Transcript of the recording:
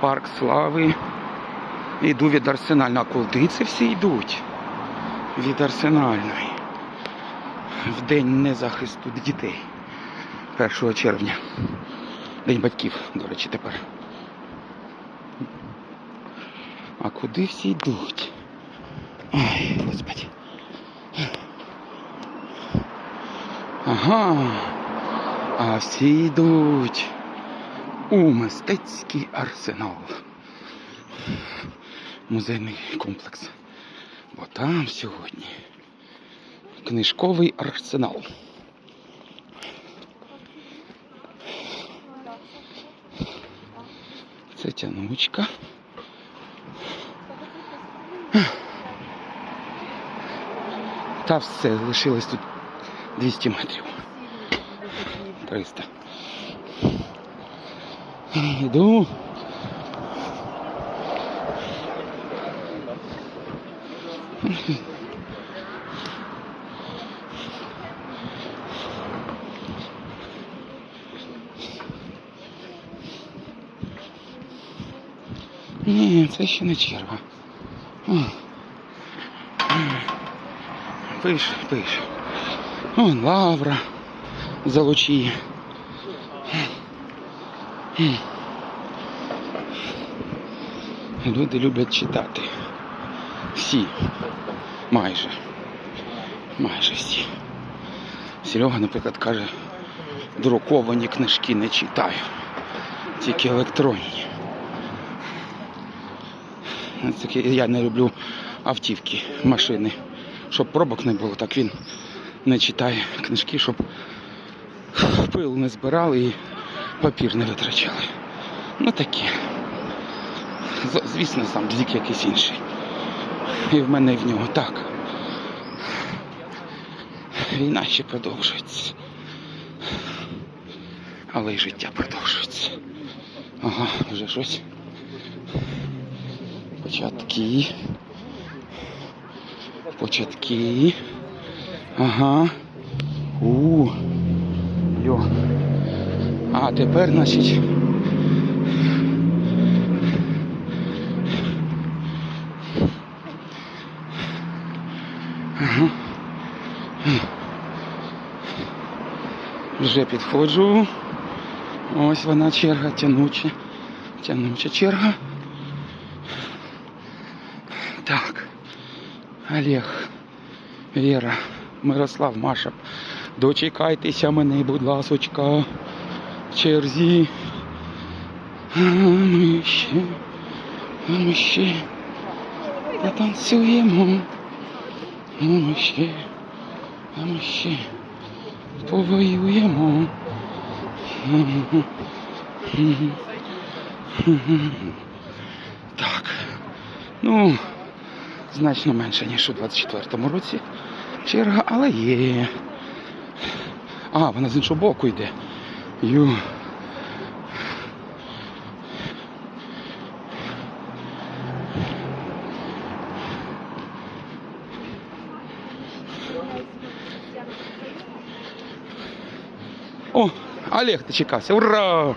Парк Слави. Йду від Арсенальної. А куди це всі йдуть? Від Арсенальної. В день незахисту дітей. 1 червня. День батьків, до речі, тепер. А куди всі йдуть? Ай, господи. Ага. А всі йдуть у мистецький арсенал. Музейний комплекс. Бо там сьогодні книжковий арсенал. Це тянучка. Та все, лишилось тут 200 метрів. 300. Йду. Ні, це ще не черга. О. Пише, пише. Вон лавра залучі. Люди люблять читати. Всі. Майже. Майже всі. Серега, наприклад, каже, друковані книжки не читаю. Тільки електронні. Ну, я не люблю автівки, машини. Щоб пробок не було, так він не читає книжки, щоб пил не збирали і папір не витрачали. Ну таке. Звісно, сам двік якийсь інший. І в мене і в нього так. Війна ще продовжується. Але й життя продовжується. Ага, вже щось. Початки. Початки. Ага. У. Йо. А тепер, значить. Вже підходжу. Ось вона черга тянуча. Тянуча черга. Так. Олег, Віра, Мирослав, Маша. Дочекайтеся мене, будь ласочка. В черзі. А ми ще. А ми ще. Потанцюємо. А ми ще. А ми ще. Повоюємо. Так. Ну, значно менше, ніж у 24-му році. Черга, але є. А, вона з іншого боку йде. Ю. О, Олег дочекався. Ура!